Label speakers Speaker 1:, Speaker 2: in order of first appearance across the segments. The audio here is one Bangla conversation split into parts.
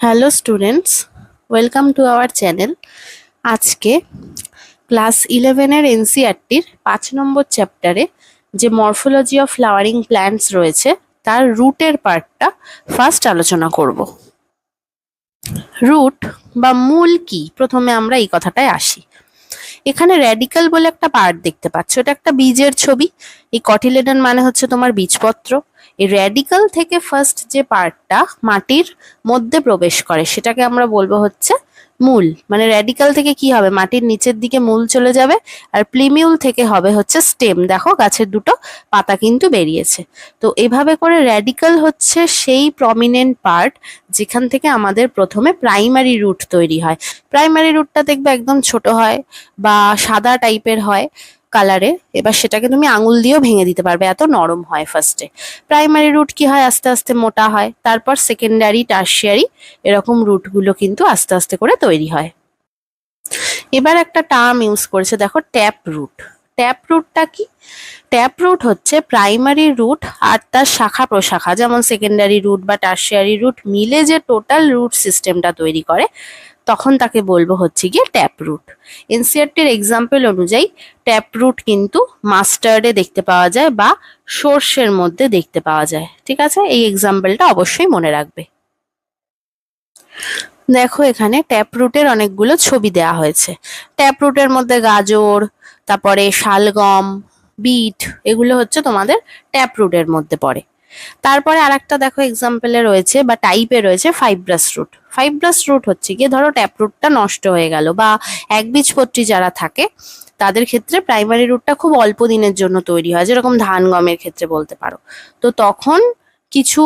Speaker 1: Hello students welcome to our channel আজকে ক্লাস ইলেভেনের এনসিআরটির পাঁচ নম্বর চ্যাপ্টারে যে মরফোলজি অফ ফ্লাওয়ারিং প্ল্যান্টস রয়েছে, তার রুটের পার্টটা ফার্স্ট আলোচনা করব। রুট বা মূল কি? প্রথমে আমরা এই কথাটায় আসি। এখানে র্যাডিক্যাল বলে একটা পার্ট দেখতে পাচ্ছ। এটা একটা বীজের ছবি। এই কটিলেডন মানে হচ্ছে তোমার বীজপত্র। এই র্যাডিক্যাল থেকে ফার্স্ট যে পার্টটা মাটির মধ্যে প্রবেশ করে, সেটাকে আমরা বলব হচ্ছে মূল মানে র্যাডিক্যাল থেকে কি হবে? মাটির নিচের দিকে মূল চলে যাবে আর প্লিমিউল থেকে হবে হচ্ছে স্টেম দেখো গাছের দুটো পাতা কিন্তু বেরিয়েছে। তো এভাবে করে র্যাডিক্যাল হচ্ছে সেই প্রমিনেন্ট পার্ট যেখান থেকে আমাদের প্রথমে প্রাইমারি রুট তৈরি হয়। প্রাইমারি রুটটা দেখবে একদম ছোট হয় বা সাদা টাইপের হয়। কালারে এবার সেটাকে তুমি আঙুল দিয়েও ভেঙে দিতে পারবে। এত নরম হয় ফার্স্টে প্রাইমারি রুট কি হয়? আস্তে আস্তে মোটা হয়। তারপর সেকেন্ডারি টার্সিয়ারি এরকম রুটগুলো কিন্তু আস্তে আস্তে করে তৈরি হয়। এবার একটা টার্ম ইউজ করেছে, দেখো ট্যাপ রুট ট্যাপ রুটটা কি? ট্যাপ রুট হচ্ছে প্রাইমারি রুট আর তার শাখা প্রশাখা, যেমন সেকেন্ডারি রুট বা টার্সিয়ারি রুট মিলে যে টোটাল রুট সিস্টেমটা তৈরি করে, তখন তাকে বলব হচ্ছে গিয়ে ট্যাপ রুট এনসিআরটির এক্সাম্পল অনুযায়ী ট্যাপ রুট কিন্তু মাস্টার্ডে দেখতে পাওয়া যায় বা সর্ষের মধ্যে দেখতে পাওয়া যায়, ঠিক আছে? এই এক্সাম্পলটা অবশ্যই মনে রাখবে। দেখো এখানে ট্যাপ রুটের অনেকগুলো ছবি দেওয়া হয়েছে। ট্যাপ রুটের মধ্যে গাজর তারপরে শালগম, বিট, এগুলো হচ্ছে তোমাদের ট্যাপ রুটের মধ্যে পড়ে। তারপরে আরেকটা দেখো এক্সাম্পলে রয়েছে বা টাইপে রয়েছে ফাইব্রাস রুট ফাইব্রাস রুট হচ্ছে গিয়ে ধরো ট্যাপ রুটটা নষ্ট হয়ে গেল বা একবীজপত্রী যারা থাকে, তাদের ক্ষেত্রে প্রাইমারি রুটটা খুব অল্প দিনের জন্য তৈরি হয়, যেরকম ধান গমের ক্ষেত্রে বলতে পারো। তো তখন কিছু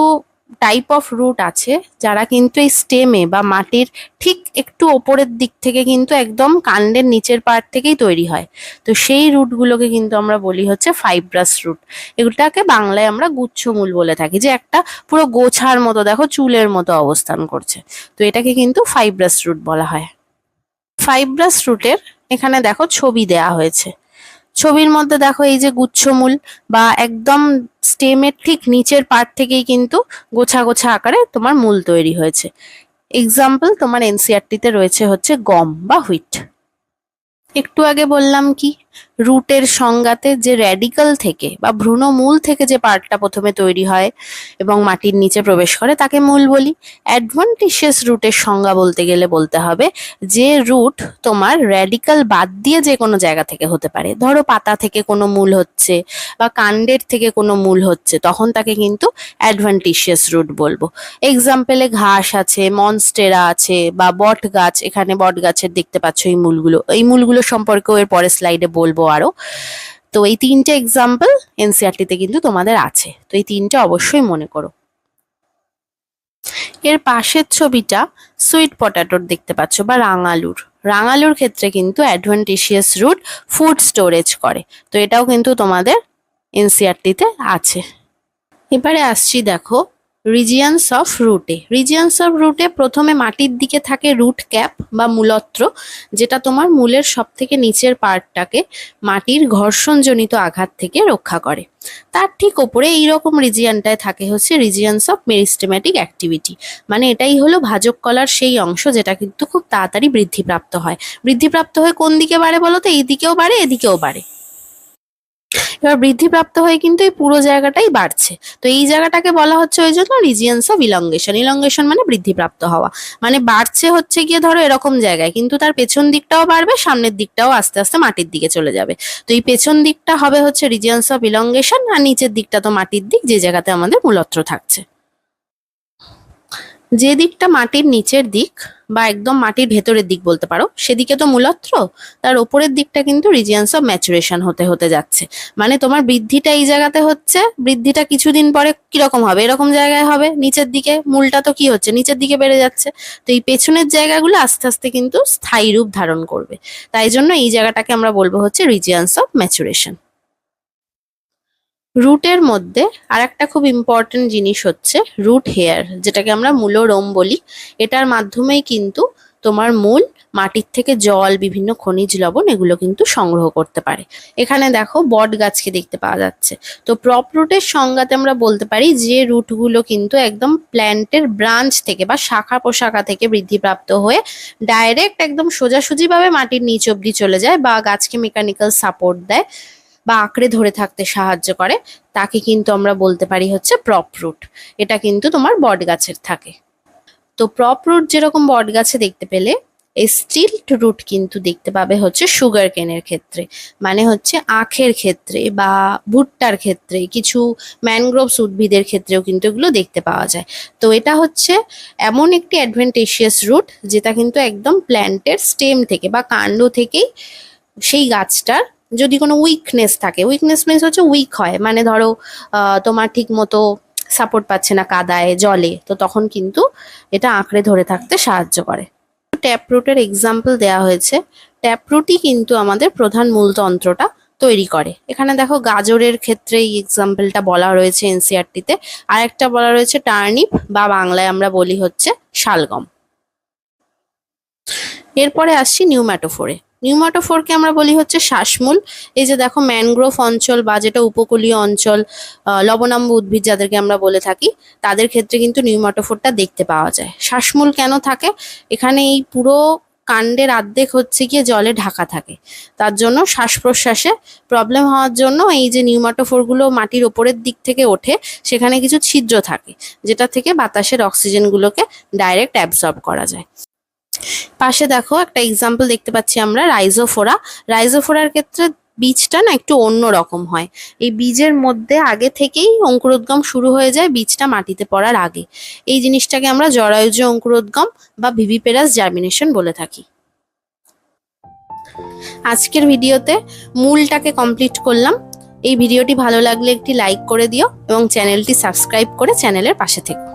Speaker 1: টাইপ অফ রুট আছে, যারা কিন্তু এই স্টেমে বা মাটির ঠিক একটু ওপরের দিক থেকে কিন্তু একদম কাণ্ডের নিচের পার্ট থেকেই তৈরি হয়। তো সেই রুটগুলোকে কিন্তু আমরা বলি হচ্ছে ফাইব্রাস রুট এগুলোটাকে বাংলায় আমরা গুচ্ছমূল বলে থাকি, যে একটা পুরো গোছার মতো, দেখো চুলের মতো অবস্থান করছে। তো এটাকে কিন্তু ফাইব্রাস রুট বলা হয়। ফাইব্রাস রুটের এখানে দেখো ছবি দেয়া হয়েছে। ছবির মধ্যে দেখো এই যে গুচ্ছমূল বা একদম স্টেমের ঠিক নিচের পার্ট থেকেই কিন্তু গোছা গোছা আকারে তোমার মূল তৈরি হয়েছে। এক্সাম্পল তোমার এনসিআরটিতে রয়েছে হচ্ছে গম বা হুইট একটু আগে বললাম কি? রুটের সংজ্ঞাতে যে র্যাডিক্যাল থেকে বা ভ্রূণমূল থেকে যে পার্টটা প্রথমে তৈরি হয় এবং মাটির নিচে প্রবেশ করে, তাকে মূল বলি। অ্যাডভান্টিশিয়াস রুটের সংজ্ঞা বলতে গেলে বলতে হবে যে রুট তোমার র্যাডিক্যাল বাদ দিয়ে যে কোনো জায়গা থেকে হতে পারে। ধরো পাতা থেকে কোনো মূল হচ্ছে বা কাণ্ডের থেকে কোনো মূল হচ্ছে, তখন তাকে কিন্তু অ্যাডভান্টিশিয়াস রুট বলব। এক্সাম্পলে ঘাস আছে মনস্টেরা আছে বা বট গাছ এখানে বট গাছের দেখতে পাচ্ছ এই মূলগুলো। এই মূলগুলো সম্পর্কেও এর পরের স্লাইডে বলব আরও। তো এই তিনটে এক্সাম্পল এনসিআরটিতে কিন্তু তোমাদের আছে। তো এই তিনটে অবশ্যই মনে করো। এর পাশের ছবিটা সুইট পটাটোর দেখতে পাচ্ছ বা রাঙালুর। রাঙালুর ক্ষেত্রে কিন্তু অ্যাডভান্টিশিয়াস রুট ফুড স্টোরেজ করে। তো এটাও কিন্তু তোমাদের এনসিআরটিতে আছে। এবারে আসছি দেখো রিজিয়ান্স অফ রুটে রিজিয়ান্স অফ রুটে প্রথমে মাটির দিকে থাকে রুট ক্যাপ বা মূলত্র, যেটা তোমার মূলের সব থেকে নিচের পার্টটাকে মাটির ঘর্ষণজনিত আঘাত থেকে রক্ষা করে। তার ঠিক ওপরে এইরকম রিজিয়ানটায় থাকে হচ্ছে রিজিয়ান্স অফ মেরিস্টেম্যাটিক অ্যাক্টিভিটি মানে এটাই হলো ভাজক কলার সেই অংশ যেটা কিন্তু খুব তাড়াতাড়ি বৃদ্ধিপ্রাপ্ত হয়। বৃদ্ধিপ্রাপ্ত হয়ে কোন দিকে বাড়ে বলো তো? এই দিকেও বাড়ে, এদিকেও বাড়ে। এবার বৃদ্ধিপ্রাপ্ত হয়ে কিন্তু এই পুরো জায়গাটাই বাড়ছে। তো এই জায়গাটাকে বলা হচ্ছে ওই জন্য রিজিয়ান্স অফ ইলঙ্গেশন ইলঙ্গেশন মানে বৃদ্ধিপ্রাপ্ত হওয়া। মানে বাড়ছে হচ্ছে গিয়ে ধরো এরকম জায়গায়, কিন্তু তার পেছন দিকটাও বাড়বে, সামনের দিকটাও আস্তে আস্তে মাটির দিকে চলে যাবে। তো এই পেছন দিকটা হবে হচ্ছে রিজিয়ান্স অফ ইলঙ্গেশন আর নিচের দিকটা তো মাটির দিক, যে জায়গাতে আমাদের মূলত্র থাকছে। যে দিকটা মাটির নিচের দিক বা একদম মাটির ভেতরের দিক বলতে পারো, সেদিকে তো মূলত্র তার ওপরের দিকটা কিন্তু রিজিয়ান্স অফ ম্যাচুরেশন হতে হতে যাচ্ছে। মানে তোমার বৃদ্ধিটা এই জায়গাতে হচ্ছে, বৃদ্ধিটা কিছুদিন পরে কীরকম হবে? এরকম জায়গায় হবে, নিচের দিকে মূলটা তো কি হচ্ছে? নিচের দিকে বেড়ে যাচ্ছে। তো এই পেছনের জায়গাগুলো আস্তে আস্তে কিন্তু স্থায়ী রূপ ধারণ করবে। তাই জন্য এই জায়গাটাকে আমরা বলব হচ্ছে রিজিয়ান্স অফ ম্যাচুরেশন রুটের মধ্যে আর একটা খুব ইম্পর্টেন্ট জিনিস হচ্ছে রুট হেয়ার যেটাকে আমরা মূলরোম বলি। এটার মাধ্যমেই কিন্তু তোমার মূল মাটির থেকে জল, বিভিন্ন খনিজ লবণ এগুলো কিন্তু সংগ্রহ করতে পারে। এখানে দেখো বট গাছকে দেখতে পাওয়া যাচ্ছে। তো প্রপ রুটের সংজ্ঞাতে আমরা বলতে পারি যে রুটগুলো কিন্তু একদম প্ল্যান্টের ব্রাঞ্চ থেকে বা শাখা প্রশাখা থেকে বৃদ্ধিপ্রাপ্ত হয়ে ডাইরেক্ট একদম সোজাসুজিভাবে মাটির নিচ অব্দি চলে যায় বা গাছকে মেকানিক্যাল সাপোর্ট দেয়। বা আঁকড়ে ধরে থাকতে সাহায্য করে, তাকে কিন্তু আমরা বলতে পারি হচ্ছে প্রপ রুট এটা কিন্তু তোমার বট গাছের থাকে। তো প্রপ রুট যেরকম বট গাছে দেখতে পেলে এই স্টিল্ট রুট কিন্তু দেখতে পাবে হচ্ছে সুগার কেনের ক্ষেত্রে। মানে হচ্ছে আখের ক্ষেত্রে বা ভুট্টার ক্ষেত্রে, কিছু ম্যানগ্রোভস উদ্ভিদের ক্ষেত্রেও কিন্তু এগুলো দেখতে পাওয়া যায়। তো এটা হচ্ছে এমন একটি অ্যাডভেন্টেশিয়াস রুট যেটা কিন্তু একদম প্ল্যান্টের স্টেম থেকে বা কাণ্ড থেকেই সেই গাছটার যদি কোনো উইকনেস থাকে উইকনেস মিনস হচ্ছে উইক হয় মানে ধরো তোমার ঠিক মতো সাপোর্ট পাচ্ছে না কাদায়, জলে, তো তখন কিন্তু এটা আঁকড়ে ধরে থাকতে সাহায্য করে। ট্যাপ রুটের এক্সাম্পল দেওয়া হয়েছে। ট্যাপ রুটই কিন্তু আমাদের প্রধান মূলতন্ত্রটা তৈরি করে। এখানে দেখো গাজরের ক্ষেত্রে এই এক্সাম্পলটা বলা রয়েছে এনসিআরটিতে আর একটা বলা রয়েছে টার্নিপ, বা বাংলায় আমরা বলি হচ্ছে শালগম। এরপরে আসছি নিউম্যাটোফোরে নিউম্যাটোফোরকে আমরা বলি হচ্ছে শ্বাসমূল। এই যে দেখো ম্যানগ্রোভ অঞ্চল বা যেটা উপকূলীয় অঞ্চল লবণাম্ব উদ্ভিদ যাদেরকে আমরা বলে থাকি, তাদের ক্ষেত্রে কিন্তু নিউম্যাটোফোরটা দেখতে পাওয়া যায়। শ্বাসমূল কেন থাকে? এখানে এই পুরো কাণ্ডের আর্ধেক হচ্ছে গিয়ে জলে ঢাকা থাকে। তার জন্য শ্বাস প্রশ্বাসে প্রবলেম হওয়ার জন্য এই যে নিউমাটোফোরগুলো মাটির ওপরের দিক থেকে ওঠে, সেখানে কিছু ছিদ্র থাকে, যেটা থেকে বাতাসের অক্সিজেনগুলোকে ডাইরেক্ট অ্যাবজর্ব করা যায়। পাশে দেখো একটা এক্সাম্পল দেখতে পাচ্ছি আমরা রাইজোফোরা রাইজোফোরার ক্ষেত্রে বীজটা না একটু অন্য রকম হয়। এই বীজের মধ্যে আগে থেকেই অঙ্কুরোদ্গম শুরু হয়ে যায় বীজটা মাটিতে পড়ার আগে। এই জিনিসটাকে আমরা জরায়ুজ অঙ্কুরোদ্গম বা ভিভিপেরাস জার্মিনেশন বলে থাকি। আজকের ভিডিওতে মূলটাকে কমপ্লিট করলাম। এই ভিডিওটি ভালো লাগলে একটি লাইক করে দিও এবং চ্যানেলটি সাবস্ক্রাইব করে চ্যানেলের পাশে থেকো।